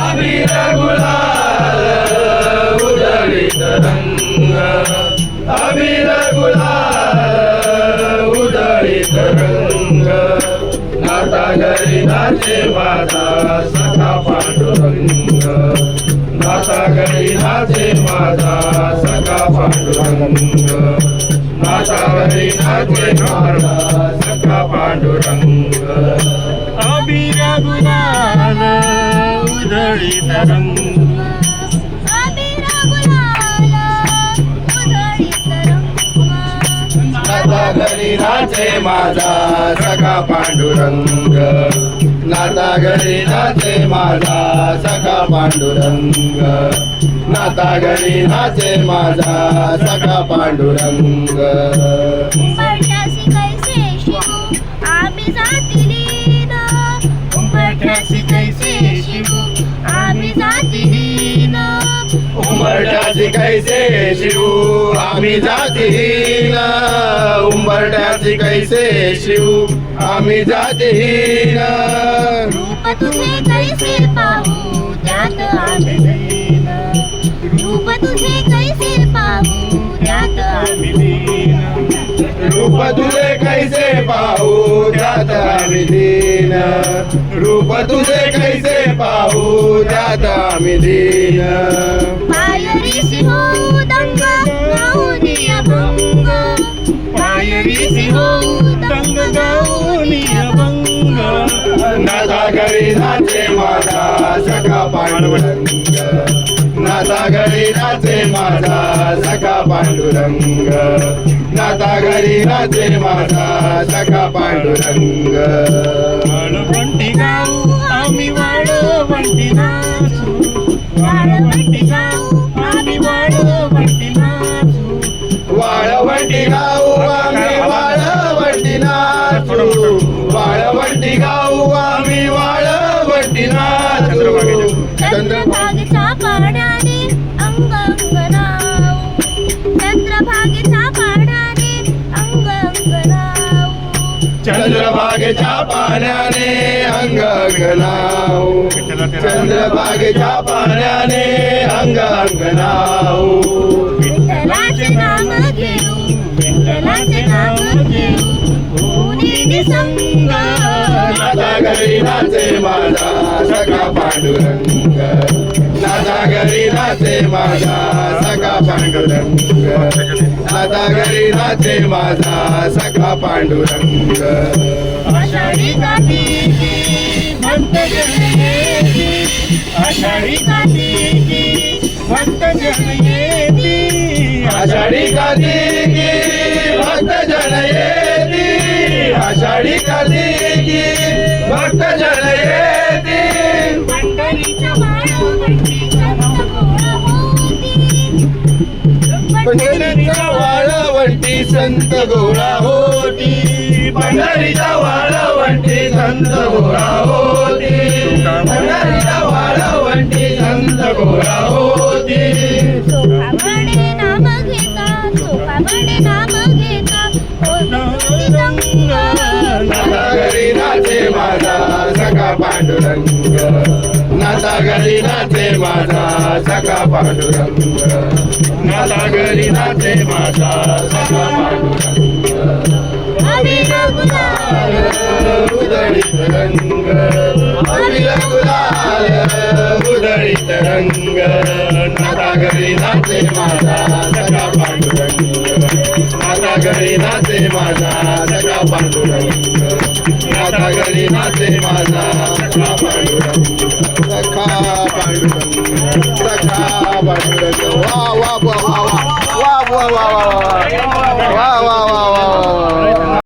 अबीर गुलाल उधळीत रंग अबीर गुलाल उधळीत रंग नाता घरी नाचे माझा सखा पांडुरंग। नाता घरी नाचे माझा सखा पांडुरंग. नाता घरी नाचे माझा सखा पांडुरंग अभिरघुनाथ गुलाल तरंग नाचे माझा सखा पांडुरंग. नाता घरी नाचे माझा सखा पांडुरंग. नाता घरी नाचे माझा सखा पांडुरंग. उंबरठ्यासी कैसे शिवू आम्ही जातीलीन उंबरठ्यासी कैसे शिवू? आम्ही जातीहीन. रूप तुझे कैसे पाहू? त्यात आम्ही लीन रूप तुझे कैसे पाहू? त्यात आम्ही रूप तुझे कैसे पाहू? त्यात आम्ही दीन. रूप तुझे कैसे पाहू? त्यात आम्ही होऊ पायरीसी होऊ दंग गाऊनी अभंग नाता घरी नाचे माझा सखा पांडुरंग नाता घरी नाचे माझा सखा पांडुरंग नाता घरी नाचे माझा सखा पांडुरंग वाळवंटी गाऊ गाऊ आम्ही वाळवंटी नाचू चंद्रभागेच्या पाण्याने अंग अंग नाऊ चंद्रभागेच्या पाण्याने अंग अंग नाऊ चंद्रभागेच्या पाण्याने अंग अंग नाऊ चंद्रभागेच्या पाण्याने अंग अंग नाऊ विठ्ठलाचे नाम घेऊ विठ्ठलाचे नाम घेऊ. कोणी घरी नाचे माझा सखा पांडुरंग नाता घरी नाचे माझा सका पांडुरंग नाता घरी नाचे माझा सखा पांडुरंग आषाढी कार्तिकी भक्त आषाढी कार्तिकी भक्त आषाढी आषाढी कार्तिकी भक्त जन येती. पंढरीच्या वाळवंटी संत गोळा होती. पंढरीच्या वाळवंटी संत गोळा होती. पंढरीच्या वाळवंटी संत गोळा होती. चोखाबडे नाम घेता चोखाबडे नाम पांडुरंग. नाता घरी नाचे माझा सखा पांडुरंग. नाता घरी नाचे माझा सखा पांडुरंग. उदळीत रंग. गुलाल उदळीत रंग. नाता घरी नाचे माझा सखा पांडुरंग. घरी नाचे माझा सखा पांडुरंग. नाता घरी नाचे माझा सखा पांडुरंग. सखा पांडुरंग सखा पांडुरंग. वा वा वा.